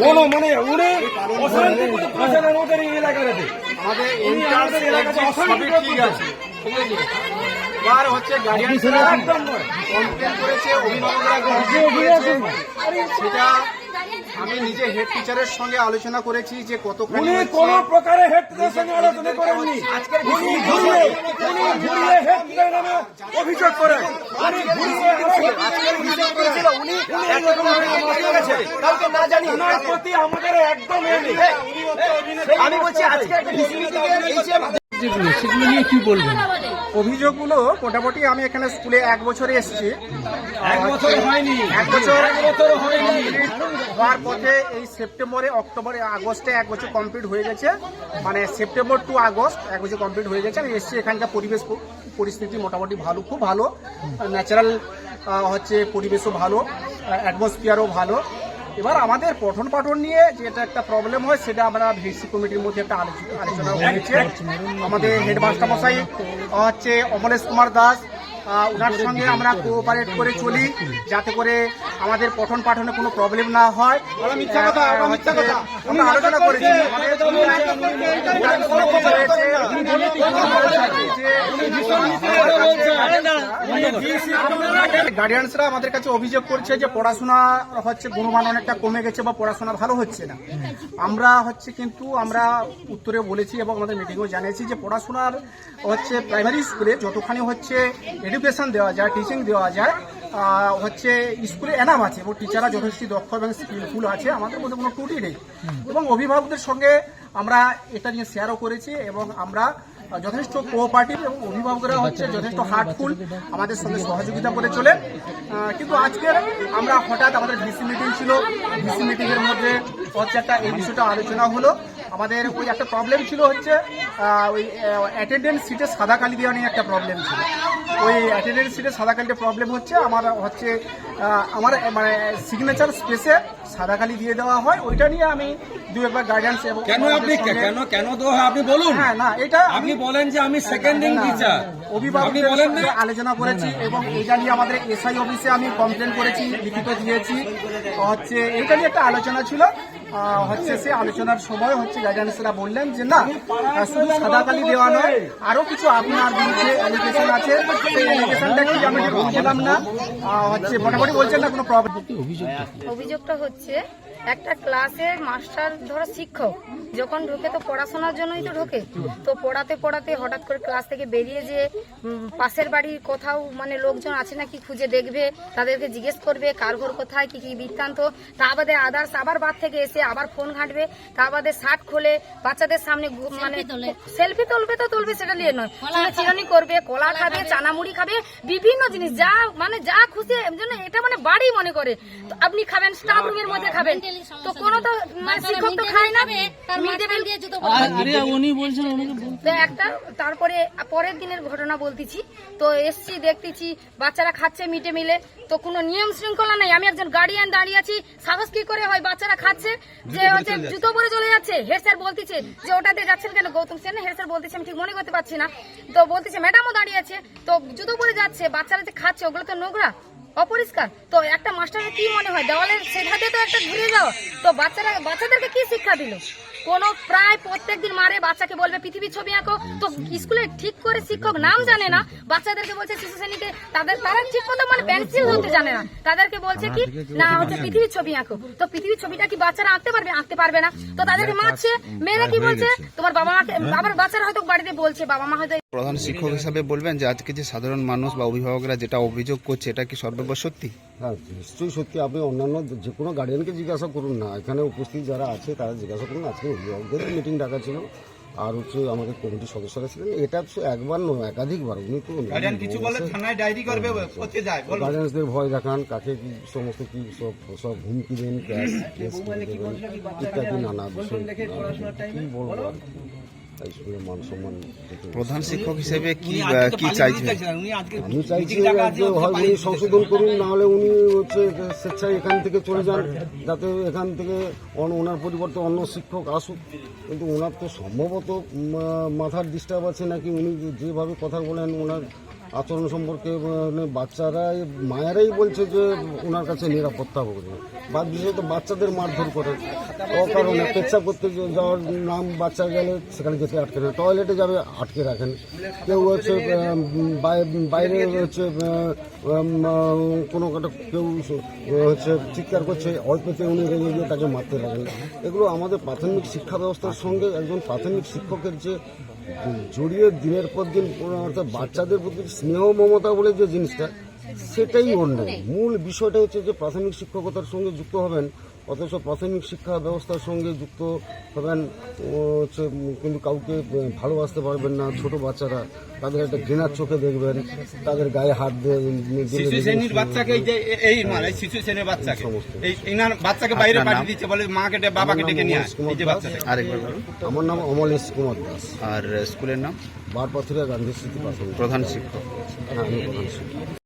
কোনো মানে উনি অশান্তি করতে পারছেন আমাদের এই এলাকাতে আমাদের এলাকাতে অশান্তি ঠিক আছে। এবার হচ্ছে গার্ডিয়ানরা একদম কমপ্লেন করেছে অভিভাবকরা সেটা আমি নিজে হেড টিচারের সঙ্গে আলোচনা করেছি যে কতখানি উনি কোন প্রকারে হেড টিচারের সঙ্গে আলোচনা করেননি। উনি ঘুরিয়ে উনি ঘুরিয়ে হেড টিচারের নামে অভিযোগ করেন। উনি ঘুরিয়ে অভিযোগ করেছিল উনি গেছে। কাউকে না জানি ওনার প্রতি আমাদের একদম আমি বলছি আজকে একটা ডিসিপলিন সেগুলো নিয়ে কি বলবেন? অভিযোগগুলো মোটামুটি আমি এখানে স্কুলে এক বছরে এসেছি। এক বছর হয়নি। এক বছর হয়নি। হওয়ার পথে এই সেপ্টেম্বরে অক্টোবরে আগস্টে এক বছর কমপ্লিট হয়ে গেছে। মানে সেপ্টেম্বর টু আগস্ট এক বছর কমপ্লিট হয়ে গেছে। আমি এসেছি এখানকার পরিবেশ পরিস্থিতি মোটামুটি ভালো খুব ভালো। ন্যাচারাল হচ্ছে পরিবেশও ভালো অ্যাটমসফিয়ারও ভালো। এবার আমাদের পঠন পাঠন নিয়ে যেটা একটা প্রবলেম হয় সেটা আমরা ভিসি কমিটির মধ্যে একটা আলোচনা আলোচনা হয়েছে। আমাদের হেডমাস্টার মশাই হচ্ছে অমলেশ কুমার দাস ওনার সঙ্গে আমরা কোঅপারেট করে চলি যাতে করে আমাদের পঠন পাঠনে কোনো প্রবলেম না হয়। আমরা আলোচনা করেছি। গার্ডিয়ানসরা আমাদের কাছে অভিযোগ করছে যে পড়াশোনা হচ্ছে গুণমান অনেকটা কমে গেছে বা পড়াশোনা ভালো হচ্ছে না। আমরা হচ্ছে কিন্তু আমরা উত্তরে বলেছি এবং আমাদের মিটিংও জানিয়েছি যে পড়াশোনার হচ্ছে প্রাইমারি স্কুলে যতখানি হচ্ছে এডুকেশন দেওয়া যায় টিচিং দেওয়া যায় হচ্ছে স্কুলে এনাম আছে এবং টিচাররা যথেষ্ট দক্ষ এবং স্কিলফুল আছে আমাদের মধ্যে কোনো ত্রুটি নেই। এবং অভিভাবকদের সঙ্গে আমরা এটা নিয়ে শেয়ারও করেছি এবং আমরা যথেষ্ট কোঅপারেটিভ এবং অভিভাবকরা হচ্ছে যথেষ্ট হার্টফুল আমাদের সঙ্গে সহযোগিতা করে চলে কিন্তু আজকের আমরা হঠাৎ আমাদের ডিসি মিটিং ছিল ডিসি মিটিং এর মধ্যে হচ্ছে একটা এই বিষয়টা আলোচনা হলো। আমাদের ওই একটা প্রবলেম ছিল হচ্ছে ওই অ্যাটেন্ডেন্স সিটে সাদা কালি দেওয়া নিয়ে একটা প্রবলেম ছিল। ওই অ্যাটেন্ডেন্স সিটে সাদা কালিতে প্রবলেম হচ্ছে আমার হচ্ছে আমার মানে সিগনেচার স্পেসে সাদা কালি দিয়ে দেওয়া হয়। ওইটা নিয়ে আমি দু একবার গাইডেন্স এবং কেন আপনি কেন কেন হয়? আপনি বলুন। হ্যাঁ না এটা আপনি বলেন যে আমি সেকেন্ডিং টিচার অভিভাবকদের বলেন না। সঙ্গে আলোচনা করেছি এবং এটা নিয়ে আমাদের এসআই অফিসে আমি কমপ্লেন করেছি লিখিত দিয়েছি। হচ্ছে এটা নিয়ে একটা আলোচনা ছিল। হচ্ছে সে আলোচনার সময় হচ্ছে গাইডেন্সরা বললেন যে না শুধু সাদা কালি দেওয়া নয়, আরও কিছু আপনার বিরুদ্ধে অ্যালিগেশন আছে। সেই অ্যালিগেশনটা কি আমি বলছিলাম না। হচ্ছে, মোটামুটি বলছেন না কোনো প্রবলেম অভিযোগটা হচ্ছে একটা ক্লাসের মাস্টার ধরো শিক্ষক যখন ঢোকে তো পড়াশোনার জন্যই তো ঢোকে। তো পড়াতে পড়াতে হঠাৎ করে ক্লাস থেকে বেরিয়ে যে পাশের বাড়ির কোথাও মানে লোকজন আছে নাকি খুঁজে দেখবে তাদেরকে জিজ্ঞেস করবে কার ঘর কোথায় কি কি বৃত্তান্ত। তা বাদে আদার্স আবার বাদ থেকে এসে আবার ফোন ঘাঁটবে। তা বাদে শার্ট খোলে বাচ্চাদের সামনে মানে সেলফি তুলবে তো তুলবে সেটা নিয়ে নয়। চিরুনি করবে কলা খাবে চানামুড়ি খাবে বিভিন্ন জিনিস যা মানে যা খুশি যেন এটা মানে বাড়ি মনে করে। তো আপনি খাবেন স্টাফ রুমের মধ্যে খাবেন। তো কোনো তো মানে শিক্ষক তো খায় না। মিড ডে মিল আরে উনি বলছেন ওনাকে বল- একটা তারপরে পরের দিনের ঘটনা বলতেছি। তো এসছি দেখতেছি বাচ্চারা খাচ্ছে মিটে মিলে। তো কোনো নিয়ম শৃঙ্খলা নেই। আমি একজন গার্ডিয়ান দাঁড়িয়ে আছি। সাহস কি করে হয়? বাচ্চারা খাচ্ছে যে হচ্ছে জুতো পরে চলে যাচ্ছে। হেড স্যার বলতেছে যে ওটাতে যাচ্ছেন কেন? গৌতম সেন হেড স্যার বলতেছে আমি ঠিক মনে করতে পারছি না। তো বলতেছে ম্যাডামও দাঁড়িয়ে আছে। তো জুতো পরে যাচ্ছে বাচ্চারা যে খাচ্ছে ওগুলো তো নোংরা। অপরিষ্কার। তো একটা মাস্টারের কি মনে হয়? দেওয়ালের সেধাতে তো একটা ঘুরে যাও তো বাচ্চারা বাচ্চাদেরকে কি শিক্ষা দিল? কোন প্রায় প্রত্যেকদিন মারে বাচ্চাকে বলবে পৃথিবীর ছবি আঁকো। তো স্কুলে ঠিক করে শিক্ষক নাম জানে না। বাচ্চাদেরকে বলছে শিশু শ্রেণীতে তাদের তারা ঠিক মতো মানে পেন্সিল ধরতে জানে না। তাদেরকে বলছে কি না হচ্ছে পৃথিবীর ছবি আঁকো। তো পৃথিবীর ছবিটা কি বাচ্চারা আঁকতে পারবে? আঁকতে পারবে না। তো তাদেরকে মারছে মেয়েরা কি বলছে? তোমার বাবা মাকে আবার বাচ্চারা হয়তো বাড়িতে বলছে বাবা মা হয়তো প্রধান শিক্ষক হিসাবে বলবেন যে আজকে যে সাধারণ মানুষ বা অভিভাবকরা যেটা অভিযোগ করছে এটা কি সর্বব্য সত্যি? হ্যাঁ নিশ্চয়ই সত্যি। আপনি অন্যান্য যে কোনো গার্ডিয়ানকে জিজ্ঞাসা করুন না। এখানে উপস্থিত যারা আছে তারা জিজ্ঞাসা করুন। আজকে অভিভাবকদের মিটিং ডাকা ছিল। আর হচ্ছে আমাদের কমিটির সদস্যরা ছিলেন। এটা তো একবার নয় একাধিকবার। উনি তো কিছু বলে থানায় ডায়েরি করবে করতে যায় গার্ডিয়ানসদের ভয় দেখান কাকে কি সমস্ত কি সব সব হুমকি দেন ক্যাশ ইত্যাদি নানা বিষয়। কি বলব আর প্রধান শিক্ষক হিসেবে কি কি চাইছেন? আমি চাইছি যে হয় উনি সংশোধন করুন নাহলে উনি হচ্ছে স্বেচ্ছায় এখান থেকে চলে যান যাতে এখান থেকে অন- ওনার পরিবর্তে অন্য শিক্ষক আসুক। কিন্তু ওনার তো সম্ভবত মাথার ডিস্টার্ব আছে নাকি? উনি যে- যেভাবে কথা বলেন ওনার আচরণ সম্পর্কে মানে বাচ্চারাই, মায়েরাই বলছে যে ওনার কাছে নিরাপত্তা হবে। না। বা বিশেষত বাচ্চাদের মারধর করে। অকারণে পেচ্ছাপ করতে যাওয়ার নাম বাচ্চা গেলে সেখানে যেতে আটকে না। টয়লেটে যাবে, আটকে রাখেন। কেউ হচ্ছে বাইরে হচ্ছে কোনো কেউ হচ্ছে চিৎকার করছে, অল্পতে উনি রেগে গিয়ে তাকে মারতে লাগেন। এগুলো আমাদের প্রাথমিক শিক্ষা ব্যবস্থার সঙ্গে একজন প্রাথমিক শিক্ষকের যে জড়িয়ে দিনের পর দিন অর্থাৎ বাচ্চাদের প্রতি স্নেহ মমতা বলে যে জিনিসটা, সেটাই নেই মূল বিষয়টা হচ্ছে যে প্রাথমিক শিক্ষকতার সঙ্গে যুক্ত হবেন অথচ প্রাথমিক শিক্ষা ব্যবস্থার সঙ্গে যুক্ত হবেন হচ্ছে কিন্তু কাউকে ভালোবাসতে পারবেন না ছোট বাচ্চারা। তাদের একটা ঘৃণার চোখে দেখবেন তাদের গায়ে হাত দিয়ে শ্রেণির বাচ্চাকে এই যে এই মানে শিশু শ্রেণির বাচ্চাকে। এই ইনার বাচ্চাকে বাইরে? পাঠিয়ে দিচ্ছে বলে বাবাকে ডেকে নিয়ে আয় এই যে বাচ্চাটা। আরেকবার বলুন। আমার নাম অমলেশ কুমার দাস। আর স্কুলের নাম? বারপাথুরিয়া গান্ধী স্মৃতি প্রাথমিক প্রধান শিক্ষক। হ্যাঁ আমি প্রধান শিক্ষক।